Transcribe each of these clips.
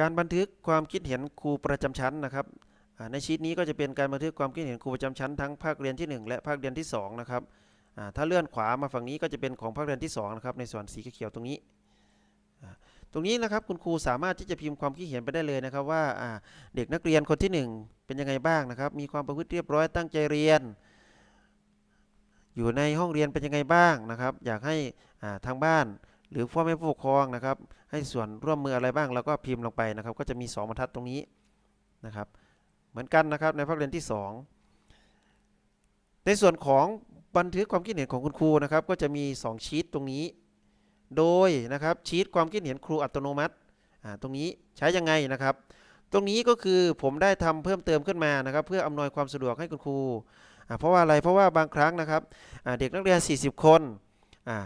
การบันทึกความคิดเห็นครูประจำชั้นนะครับในชีตนี้ก็จะเป็นการบันทึกความคิดเห็นครูประจำชั้นทั้งภาคเรียนที่ 1 และภาคเรียนที่2นะครับถ้าเลื่อนขวามาฝั่งนี้ก็จะเป็นของภาคเรียนที่2นะครับในส่วนสีเขียวตรงนี้ ตรงนี้นะครับคุณครูสามารถที่จะพิมพ์ความคิดเห็นไปได้เลยนะครับว่าเด็กนักเรียนคนที่ 1 เป็นยังไงบ้างนะครับ มีความประพฤติเรียบร้อยตั้งใจเรียน อยู่ในห้องเรียนเป็นยังไงบ้างนะครับ อยากให้ทางบ้าน หรือพ่อแม่ผู้ปกครองนะครับ ให้ส่วนร่วมมืออะไรบ้างเราก็พิมพ์ลงไปนะครับ ก็จะมี 2บรรทัดตรงนี้นะครับ เหมือนกันนะครับในภาคเรียนที่ 2 ในส่วนของบันทึกความคิดเห็นของคุณครูนะครับ ก็จะมี 2 ชีตตรงนี้ โดยนะครับชีตความคิดเห็นครูอัตโนมัติตรงนี้ใช้ยังไงนะครับ ตรงนี้ก็คือผมได้ทำเพิ่มเติมขึ้นมานะครับ เพื่ออำนวยความสะดวกให้คุณครูเพราะว่าอะไรเพราะว่าบางครั้งนะครับเด็กนักเรียน 40 คนอ่า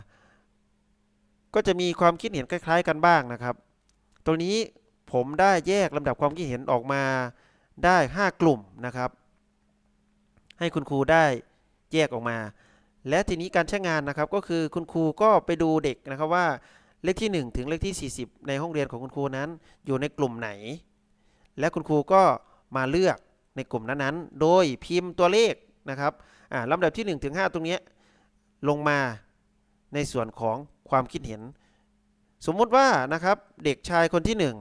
ก็จะมีความคิดเห็นคล้ายๆ กันบ้างนะครับ ตรงนี้ผมได้แยกลำดับความคิดเห็นออกมาได้ 5 กลุ่มนะครับ ให้คุณครูได้แยกออกมา และทีนี้การใช้งานนะครับก็คือคุณครูก็ไปดูเด็กนะครับว่าเลขที่ 1 ถึงเลขที่ 40 ในห้องเรียนของคุณครูนั้น อยู่ในกลุ่มไหน และคุณครูก็มาเลือกในกลุ่มนั้นๆ โดยพิมพ์ตัวเลขนะครับลำดับที่ 1 ถึง 5 ตรงนี้ลงมา ในส่วนของความคิดเห็น สมมุติว่านะครับเด็กชายคนที่หนึ่ง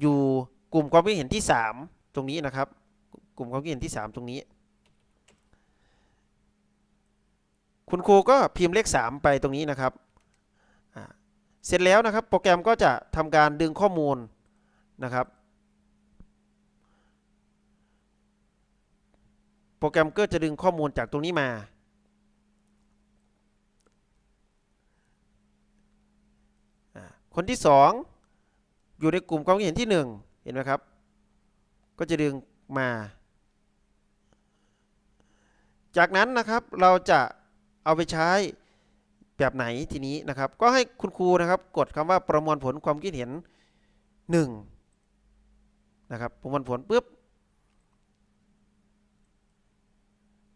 อยู่กลุ่มความคิดเห็นที่สามตรงนี้นะครับ กลุ่มความคิดเห็นที่สามตรงนี้ คุณครูก็พิมพ์เลขสามไปตรงนี้นะครับ เสร็จแล้วนะครับโปรแกรมก็จะทำการดึงข้อมูลนะครับโปรแกรมก็จะดึงข้อมูลจากตรงนี้มา คนที่สองอยู่ในกลุ่มความคิดเห็นที่หนึ่งเห็นไหมครับ ก็จะดึงมา จากนั้นนะครับเราจะเอาไปใช้แบบไหนทีนี้นะครับ ก็ให้คุณครูนะครับ กดคำว่าประมวลผลความคิดเห็น 1 นะครับ ประมวลผลปุ๊บ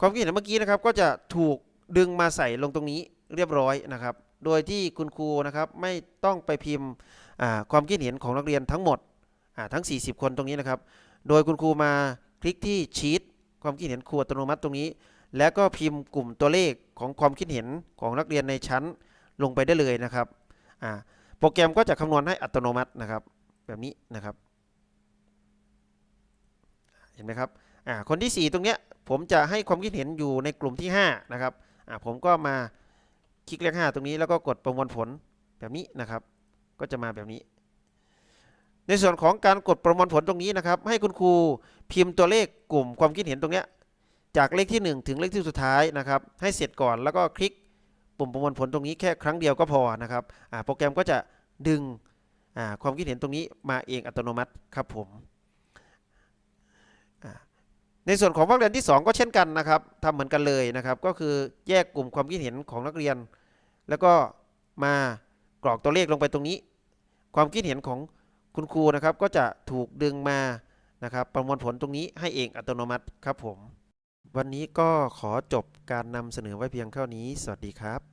ความคิดเห็นเมื่อกี้นะครับ ก็จะถูกดึงมาใส่ลงตรงนี้เรียบร้อยนะครับ โดยที่คุณครูนะครับไม่ต้องไปพิมพ์ความคิดเห็นของนักเรียนทั้งหมดทั้ง 40 คนตรงนี้นะครับ โดยคุณครูมาคลิกที่ชีตความคิดเห็นครูอัตโนมัติตรงนี้ แล้วก็พิมพ์กลุ่มตัวเลขของความคิดเห็นของนักเรียนในชั้นลงไปได้เลยนะครับโปรแกรมก็จะคำนวณให้อัตโนมัตินะครับ แบบนี้นะครับ เห็นไหมครับคนที่ 4 ตรงเนี้ยผมจะให้ความคิดเห็นอยู่ในกลุ่มที่ 5 นะครับผมก็มา คลิกเลข5ตรงนี้แล้วก็กดประมวลผลแบบนี้นะครับ ก็จะมาแบบนี้ ในส่วนของการกดประมวลผลตรงนี้นะครับ ให้คุณครูพิมพ์ตัวเลขกลุ่มความคิดเห็นตรงนี้จากเลขที่ 1 ถึงเลขที่สุดท้ายนะครับ ให้เสร็จก่อนแล้วก็คลิกปุ่มประมวลผลตรงนี้แค่ครั้งเดียวก็พอนะครับโปรแกรมก็จะดึงความคิดเห็นตรงนี้มาเองอัตโนมัติครับผม ในส่วนของภาคเรียนที่ 2 ก็เช่นกันนะครับทำเหมือนกันเลยนะครับ ก็คือแยกกลุ่มความคิดเห็นของนักเรียน แล้วก็มากรอกตัวเลขลงไปตรงนี้ ความคิดเห็นของคุณครูนะครับ ก็จะถูกดึงมานะครับ ประมวลผลตรงนี้ให้เองอัตโนมัติครับผม วันนี้ก็ขอจบการนำเสนอไว้เพียงเท่านี้ สวัสดีครับ